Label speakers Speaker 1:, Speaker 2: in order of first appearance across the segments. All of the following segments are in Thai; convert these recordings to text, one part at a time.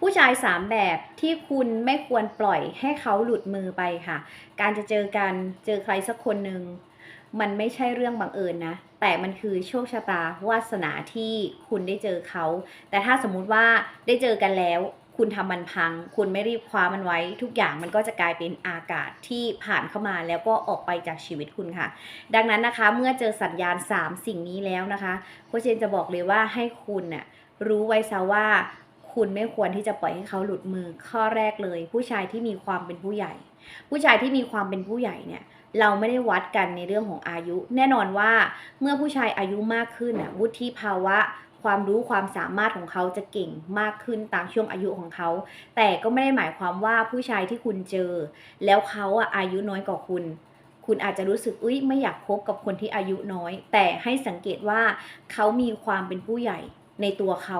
Speaker 1: ผู้ชายสามแบบที่คุณไม่ควรปล่อยให้เขาหลุดมือไปค่ะ การจะเจอกันเจอใครสักคนหนึ่งมันไม่ใช่เรื่องบังเอิญนะ แต่มันคือโชคชะตาวาสนาที่คุณได้เจอเขา แต่ถ้าสมมุติว่าได้เจอกันแล้ว คุณทำมันพัง คุณไม่รีบคว้ามันไว้ ทุกอย่างมันก็จะกลายเป็นอากาศที่ผ่านเข้ามาแล้วก็ออกไปจากชีวิตคุณค่ะ ดังนั้นนะคะ เมื่อเจอสัญญาณ 3 สิ่งนี้แล้วนะคะโคชเชนจะบอกเลยว่าให้คุณน่ะรู้ไว้ซะว่า คุณไม่ควรที่จะปล่อยให้เขาหลุดมือข้อแรกเลย ผู้ชายที่มีความเป็นผู้ใหญ่ ผู้ชายที่มีความเป็นผู้ใหญ่เนี่ยเราไม่ได้วัดกันในเรื่องของอายุ แน่นอนว่าเมื่อผู้ชายอายุมากขึ้นน่ะวุฒิภาวะ ความรู้ความสามารถของเขาจะเก่งมากขึ้นตามช่วงอายุของเขา แต่ก็ไม่ได้หมายความว่าผู้ชายที่คุณเจอ แล้วเขาอะอายุน้อยกว่าคุณ คุณอาจจะรู้สึกอุ้ยไม่อยากคบกับคนที่อายุน้อย แต่ให้สังเกตว่าเขามีความเป็นผู้ใหญ่ ในตัวเขา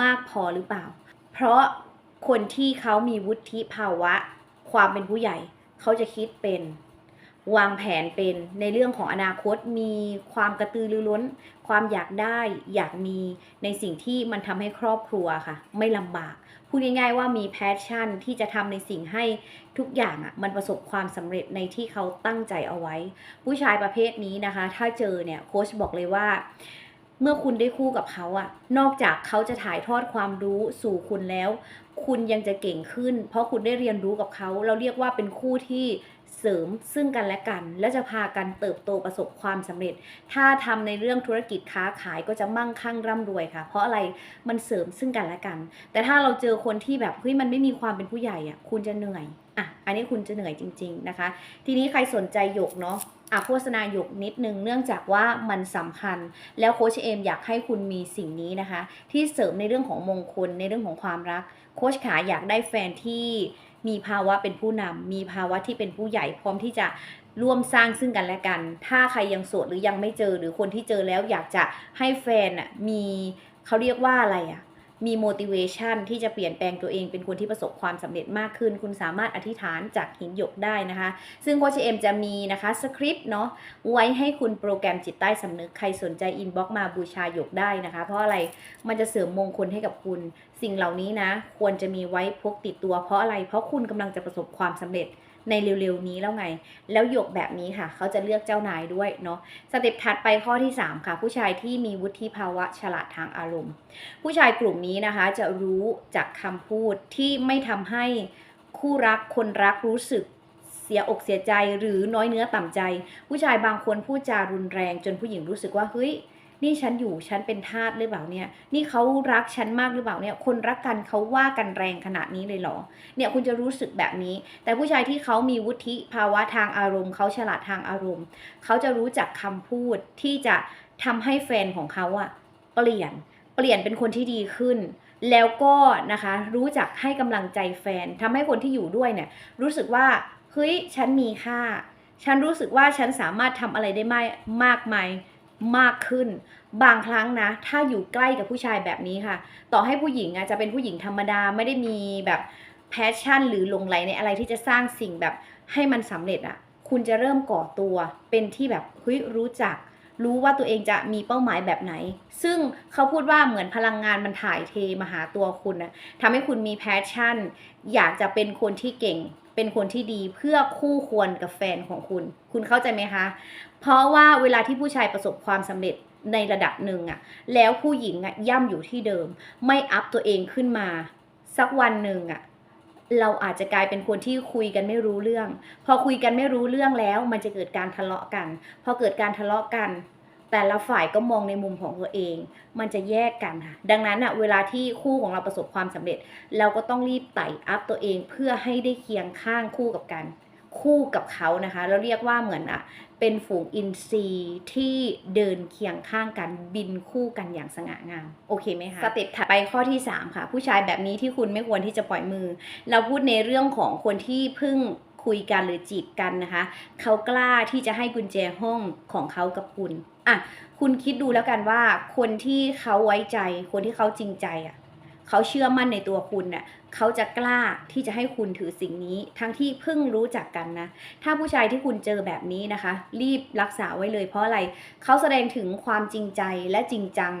Speaker 1: มากพอหรือเปล่า เพราะคนที่เขามีวุฒิภาวะ ความเป็นผู้ใหญ่ เขาจะคิดเป็น วางแผนเป็นในเรื่องของอนาคตมีความกระตือรือร้น ความอยากได้อยากมีในสิ่งที่มันทำให้ครอบครัวค่ะ ไม่ลำบากพูดง่ายๆว่ามีแพชชั่นที่จะทำในสิ่งให้ทุกอย่างอะมันประสบความสำเร็จในที่เขาตั้งใจเอาไว้ ผู้ชายประเภทนี้นะคะ ถ้าเจอเนี่ยโค้ชบอกเลยว่า เมื่อคุณได้คู่กับเขาอะนอกจากเขาจะถ่ายทอดความรู้สู่คุณแล้ว คุณยังจะเก่งขึ้น เพราะคุณได้เรียนรู้กับเขา เราเรียกว่าเป็นคู่ที่ เสริมซึ่งกันและกัน และจะพากันเติบโตประสบความสำเร็จ ถ้าทำในเรื่องธุรกิจค้าขายก็จะมั่งคั่งร่ำรวยค่ะ เพราะอะไรมันเสริมซึ่งกันและกัน แต่ถ้าเราเจอคนที่แบบเฮ้ยมันไม่มีความเป็นผู้ใหญ่อะคุณจะเหนื่อยอะอันนี้คุณจะเหนื่อยจริง ๆนะคะ ทีนี้ใครสนใจหยกเนาะอะโฆษณาหยกนิดนึงเนื่องจากว่ามันสำคัญ แล้วโค้ชเอมอยากให้คุณมีสิ่งนี้นะคะ ที่เสริมในเรื่องของมงคลในเรื่องของความรัก โค้ชขาอยากได้แฟนที่ มีภาวะเป็นผู้นำมีภาวะที่เป็นผู้ใหญ่พร้อมที่จะร่วมสร้างซึ่งกันและกัน ถ้าใครยังโสดหรือยังไม่เจอหรือคนที่เจอแล้วอยากจะให้แฟนอะมีเขาเรียกว่าอะไรอะ มี motivation ที่จะเปลี่ยนแปลงตัวเองเป็นคนที่ประสบความสำเร็จมากขึ้น คุณสามารถอธิษฐานจากหินหยกได้นะคะ ซึ่งโคชเอ็มจะมีนะคะสคริปต์เนาะไว้ให้คุณโปรแกรมจิตใต้สำนึกใครสนใจอินบ็อกมาบูชาหยกได้นะคะ เพราะอะไรมันจะเสริมมงคลให้กับคุณสิ่งเหล่านี้นะ ควรจะมีไว้พกติดตัวเพราะอะไร เพราะคุณกำลังจะประสบความสำเร็จ ในเร็วๆนี้แล้วไง แล้วหยกแบบนี้ค่ะ เขาจะเลือกเจ้านายด้วยเนาะสเต็ปถัดไปข้อที่ 3 ค่ะ ผู้ชายที่มีวุฒิภาวะฉลาดทางอารมณ์ ผู้ชายกลุ่มนี้นะคะจะรู้จากคำพูดที่ไม่ทำให้คู่รักคนรักรู้สึกเสียอกเสียใจหรือน้อยเนื้อต่ำใจ ผู้ชายบางคนพูดจารุนแรงจนผู้หญิงรู้สึกว่าเฮ้ย นี่ฉันอยู่ฉันเป็นทาสหรือเปล่าเนี่ย นี่เขารักฉันมากหรือเปล่าเนี่ย คนรักกันเขาว่ากันแรงขนาดนี้เลยเหรอ เนี่ยคุณจะรู้สึกแบบนี้ แต่ผู้ชายที่เขามีวุฒิภาวะทางอารมณ์เขาฉลาดทางอารมณ์ เขาจะรู้จักคำพูดที่จะทำให้แฟนของเขาอะเปลี่ยน เปลี่ยนเป็นคนที่ดีขึ้นแล้วก็นะคะรู้จักให้กำลังใจแฟนทำให้คนที่อยู่ด้วยเนี่ยรู้สึกว่าเฮ้ยฉันมีค่า ฉันรู้สึกว่าฉันสามารถทำอะไรได้ไม่มากมาย มากขึ้น บางครั้งนะ ถ้าอยู่ใกล้กับผู้ชายแบบนี้ค่ะ ต่อให้ผู้หญิงอะจะเป็นผู้หญิงธรรมดาไม่ได้มีแบบแพชชั่น หรือลงไหลในอะไรที่จะสร้างสิ่งแบบให้มันสำเร็จอะคุณจะเริ่มก่อตัวเป็นที่แบบเฮ้ยรู้จัก รู้ว่าตัวเองจะมีเป้าหมายแบบไหน ซึ่งเขาพูดว่าเหมือนพลังงานมันถ่ายเทมาหาตัวคุณนะทำให้คุณมีแพชชั่น อยากจะเป็นคนที่เก่ง เป็นคนที่ดีเพื่อคู่ควรกับแฟนของคุณ คุณเข้าใจไหมคะ เพราะว่าเวลาที่ผู้ชายประสบความสำเร็จในระดับหนึ่งอะแล้วผู้หญิงอะย่ำอยู่ที่เดิม ไม่อัพตัวเองขึ้นมา สักวันหนึ่งอะเราอาจจะกลายเป็นคนที่คุยกันไม่รู้เรื่อง พอคุยกันไม่รู้เรื่องแล้ว มันจะเกิดการทะเลาะกัน พอเกิดการทะเลาะกัน แต่ละฝ่ายก็มองในมุมของตัวเอง มันจะแยกกันค่ะ ดังนั้นอะเวลาที่คู่ของเราประสบความสำเร็จ เราก็ต้องรีบไต่อัพตัวเอง เพื่อให้ได้เคียงข้างคู่กับกัน คู่กับเขานะคะเราเรียกว่าเหมือนอะเป็นฝูงอินทรีย์ที่เดินเคียงข้างกันบินคู่กันอย่างสง่างาม โอเคไหมคะสเต็ปถัดไปข้อที่ 3 ค่ะ ผู้ชายแบบนี้ที่คุณไม่ควรที่จะปล่อยมือ เราพูดในเรื่องของคนที่เพิ่ง คุยกันหรือจีบกันนะคะ เขากล้าที่จะให้กุญแจห้องของเขากับคุณอะคุณคิดดูแล้วกันว่าคนที่เขาไว้ใจ คนที่เขาจริงใจอะเขาเชื่อมั่นในตัวคุณน่ะเขาจะกล้าที่จะให้คุณถือสิ่งนี้ ทั้งที่เพิ่งรู้จักกันนะ ถ้าผู้ชายที่คุณเจอแบบนี้นะคะ รีบรักษาไว้เลยเพราะอะไร เขาแสดงถึงความจริงใจและจริงจัง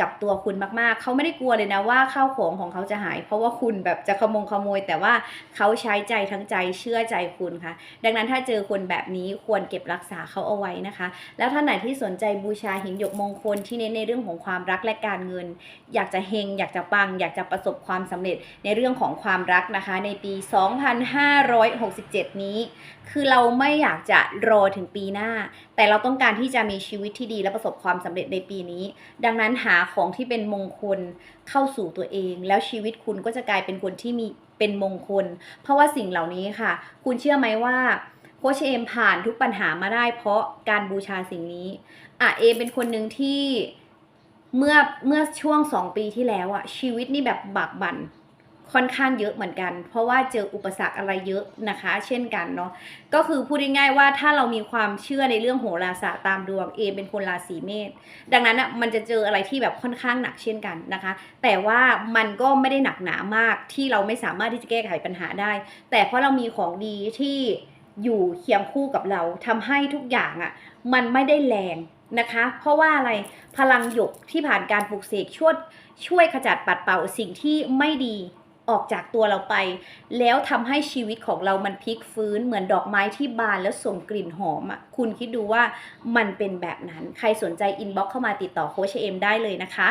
Speaker 1: กับตัวคุณมากๆ เขาไม่ได้กลัวเลยนะว่าข้าวของของเขาจะหาย เพราะว่าคุณแบบจะขโมงขโมย แต่ว่าเขาใช้ใจทั้งใจเชื่อใจคุณค่ะ ดังนั้นถ้าเจอคนแบบนี้ควรเก็บรักษาเขาเอาไว้นะคะ แล้วท่านไหนที่สนใจบูชาหินหยกมงคลที่เน้นในเรื่องของความรักและการเงิน อยากจะเฮงอยากจะปัง อยากจะประสบความสำเร็จในเรื่องของความรักนะคะ ในปี 2567 นี้ คือเราไม่อยากจะรอถึงปีหน้า แต่เราต้องการที่จะมีชีวิตที่ดีและประสบความสำเร็จในปีนี้ ดังนั้นหาของที่เป็นมงคลเข้าสู่ตัวเอง แล้วชีวิตคุณก็จะกลายเป็นคนที่มีเป็นมงคล เพราะว่าสิ่งเหล่านี้ค่ะ คุณเชื่อไหมว่าโคชเอมผ่านทุกปัญหามาได้ เพราะการบูชาสิ่งนี้อะเอมเป็นคนหนึ่งที่เมื่อเมื่อช่วงสองปีที่แล้วอะชีวิตนี่แบบบากบั่น ค่อนข้างเยอะเหมือนกัน เพราะว่าเจออุปสรรคอะไรเยอะนะคะ เช่นกันเนาะก็คือพูดง่ายๆว่าถ้าเรามีความเชื่อในเรื่องโหราศาสตร์ตามดวงเอเป็นคนราศีเมษดังนั้นอะมันจะเจออะไรที่แบบค่อนข้างหนักเช่นกันนะคะ แต่ว่ามันก็ไม่ได้หนักหนามากที่เราไม่สามารถที่จะแก้ไขปัญหาได้ แต่เพราะเรามีของดีที่อยู่เคียงคู่กับเราทำให้ทุกอย่างอะมันไม่ได้แรงนะคะ เพราะว่าอะไรพลังหยกที่ผ่านการปลูกเสกช่วยช่วยขจัดปัดเป่าสิ่งที่ไม่ดี ออกจากตัวเราไป แล้วทำให้ชีวิตของเรามันพลิกฟื้นเหมือนดอกไม้ที่บานแล้วส่งกลิ่นหอมอะคุณคิดดูว่ามันเป็นแบบนั้น ใครสนใจอินบ็อกเข้ามาติดต่อโคชเอมได้เลยนะคะ